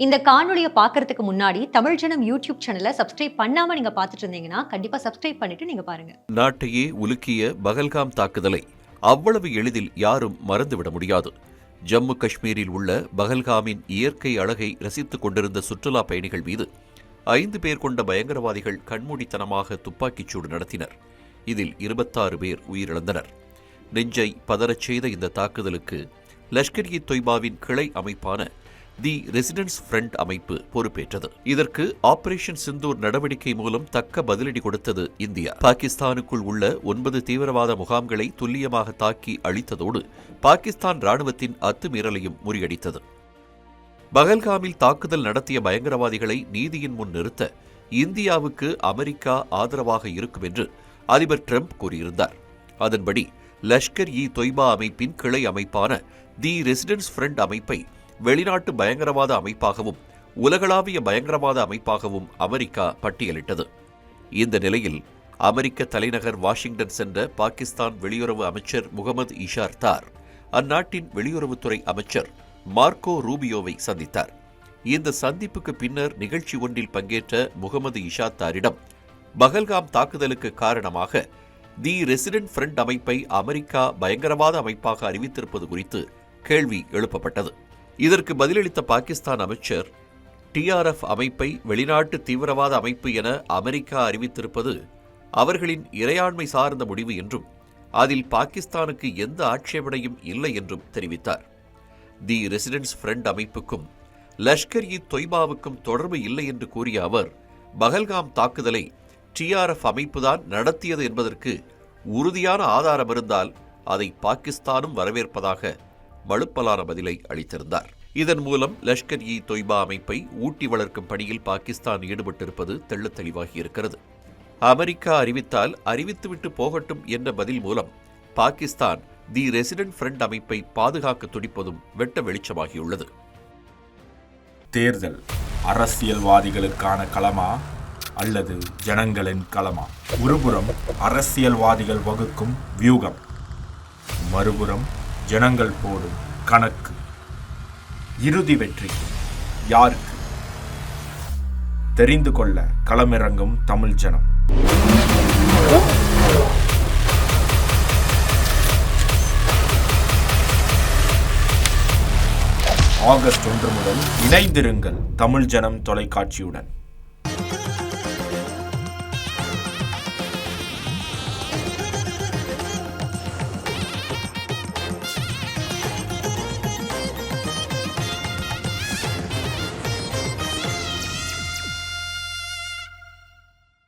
இந்த காணொலியை பார்க்கறதுக்கு முன்னாடி தமிழ் ஜனம் யூடியூப் சேனலை சப்ஸ்கிரைப் பண்ணாம நீங்க பார்த்துட்டு இருந்தீங்கன்னா கண்டிப்பா சப்ஸ்கிரைப் பண்ணிட்டு நீங்க பாருங்க. நாட்டையே உலுக்கிய பகல்காம் தாக்குதலை அவ்வளவு எளிதில் யாரும் மறந்துவிட முடியாது. ஜம்மு காஷ்மீரில் உள்ள பகல்காமின் இயற்கை அழகை ரசித்துக் கொண்டிருந்த சுற்றுலா பயணிகள் மீது ஐந்து பேர் கொண்ட பயங்கரவாதிகள் கண்மூடித்தனமாக துப்பாக்கிச் சூடு நடத்தினர். இதில் இருபத்தாறு பேர் உயிரிழந்தனர். நெஞ்சை பதறச் செய்த இந்த தாக்குதலுக்கு லஷ்கர் இ தொய்பாவின் கிளை அமைப்பான தி ரெசிடென்ஸ் ஃப்ரண்ட் அமைப்பு பொறுப்பேற்றது. இதற்கு ஆபரேஷன் சிந்தூர் நடவடிக்கை மூலம் தக்க பதிலடி கொடுத்தது இந்தியா. பாகிஸ்தானுக்குள் உள்ள ஒன்பது தீவிரவாத முகாம்களை துல்லியமாக தாக்கி அழித்ததோடு பாகிஸ்தான் ராணுவத்தின் அத்துமீறலையும் முறியடித்தது. பகல்காமில் தாக்குதல் நடத்திய பயங்கரவாதிகளை நீதியின் முன் நிறுத்த இந்தியாவுக்கு அமெரிக்கா ஆதரவாக இருக்கும் என்று அதிபர் ட்ரம்ப் கூறியிருந்தார். அதன்படி லஷ்கர் இ தொய்பா அமைப்பின் கிளை அமைப்பான தி ரெசிடென்ஸ் ஃப்ரண்ட் அமைப்பை வெளிநாட்டு பயங்கரவாத அமைப்பாகவும் உலகளாவிய பயங்கரவாத அமைப்பாகவும் அமெரிக்கா பட்டியலிட்டது. இந்த நிலையில் அமெரிக்க தலைநகர் வாஷிங்டன் சென்ற பாகிஸ்தான் வெளியுறவு அமைச்சர் முகமது இஷார் தார் அந்நாட்டின் வெளியுறவுத்துறை அமைச்சர் மார்க்கோ ரூபியோவை சந்தித்தார். இந்த சந்திப்புக்கு பின்னர் நிகழ்ச்சி ஒன்றில் பங்கேற்ற முகமது இஷாத் தாரிடம் பகல்காம் தாக்குதலுக்கு காரணமாக தி ரெசிடென்ட் ஃப்ரண்ட் அமைப்பை அமெரிக்கா பயங்கரவாத அமைப்பாக அறிவித்திருப்பது குறித்து கேள்வி எழுப்பப்பட்டது. இதற்கு பதிலளித்த பாகிஸ்தான் அமைச்சர் டிஆர்எஃப் அமைப்பை வெளிநாட்டு தீவிரவாத அமைப்பு என அமெரிக்கா அறிவித்திருப்பது அவர்களின் இறையாண்மை சார்ந்த முடிவு என்றும் அதில் பாகிஸ்தானுக்கு எந்த ஆட்சேபனையும் இல்லை என்றும் தெரிவித்தார். தி ரெசிடென்ஸ் ஃப்ரண்ட் அமைப்புக்கும் லஷ்கர் இ தொய்பாவுக்கும் தொடர்பு இல்லை என்று கூறிய அவர் பகல்காம் தாக்குதலை டிஆர்எஃப் அமைப்புதான் நடத்தியது என்பதற்கு உறுதியான ஆதாரம் இருந்தால் அதை பாகிஸ்தானும் வரவேற்பதாக வலுப்பலான பதிலை அளித்திருந்தார். இதன் மூலம் லஷ்கர் இ தொய்பா அமைப்பை ஊட்டி வளர்க்கும் பணியில் பாகிஸ்தான் ஈடுபட்டிருப்பது தெள்ளத் தெளிவாகியிருக்கிறது அமெரிக்கா அறிவித்தால் அறிவித்துவிட்டு போகட்டும் என்ற பதில் மூலம் பாகிஸ்தான் தி ரெசிடென்ட் ஃப்ரண்ட் அமைப்பை பாதுகாக்க துடிப்பதும் வெட்ட வெளிச்சமாகியுள்ளது. தேர்தல். அரசியல்வாதிகளுக்கான களமா அல்லது ஜனங்களின் களமா? ஒருபுறம் அரசியல்வாதிகள் வகுக்கும் வியூகம் மறுபுறம் ஜனங்கள் போடும் கணக்கு. இறுதி வெற்றி யாருக்கு? தெரிந்து கொள்ள களமிறங்கும் தமிழ் ஜனம். ஆகஸ்ட் ஒன்று முதல் இணைந்திருங்கள் தமிழ் ஜனம் தொலைக்காட்சியுடன்.